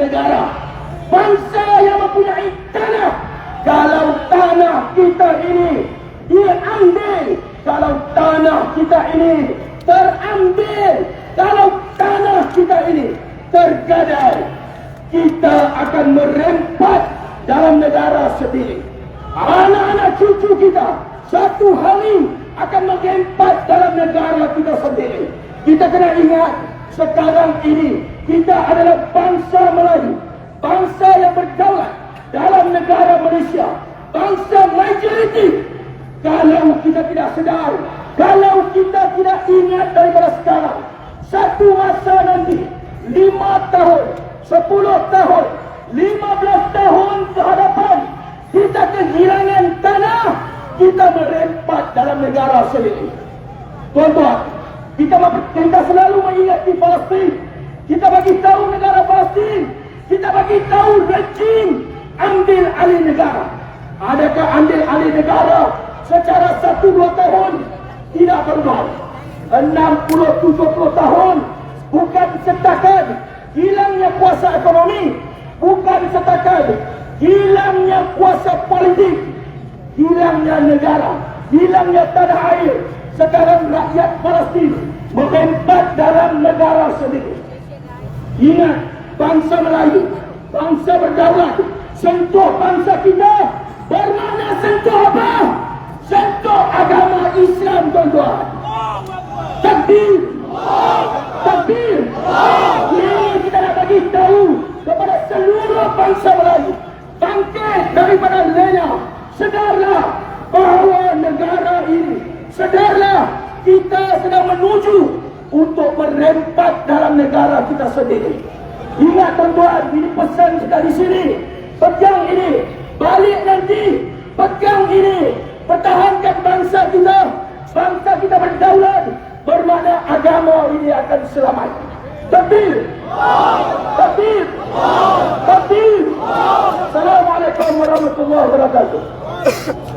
negara. Bangsa yang mempunyai tanah. Kalau tanah kita ini diambil kalau tanah kita ini terambil kalau tanah kita ini tergadai kita akan merempat dalam negara sendiri. Anak-anak cucu kita satu hari akan merempat dalam negara kita sendiri. Kita kena ingat sekarang ini kita adalah bangsa Melayu, bangsa yang berdaulat dalam negara Malaysia, bangsa majoriti. Kalau kita tidak sedar, kalau kita tidak ingat daripada sekarang, satu masa nanti, lima tahun, sepuluh tahun, lima belas tahun ke hadapan, kita kehilangan tanah, kita merempat dalam negara sendiri. Tuan-tuan, kita, kita selalu mengingati Palestin. Kita bagi tahu negara Palestin. Kita bagi tahu rejim ambil alih negara. Adakah ambil alih negara secara satu dua tahun? Tidak berubah. 60-70 tahun bukan setakat hilangnya kuasa ekonomi, bukan setakat hilangnya kuasa politik, hilangnya negara, hilangnya tanah air. Sekarang rakyat Palestin merempat dalam negara sendiri. Ingat, bangsa Melayu, bangsa berdaulat, sentuh bangsa kita bermakna sentuh apa? Sentuh agama Islam, tuan-tuan. Takbir. Takbir. Ini kita nak bagi tahu kepada seluruh bangsa Melayu. Bangkit daripada lena. Sedarlah bahawa negara ini. Sedarlah kita sedang menuju untuk merempat dalam negara kita sendiri. Ingat tuan-tuan, ini pesan kita di sini. Pegang ini. Balik nanti. Pegang ini. Pertahankan bangsa kita. Bangsa kita berdaulat. Bermakna agama ini akan selamat. Takbir. Takbir. Takbir. Assalamualaikum warahmatullahi wabarakatuh.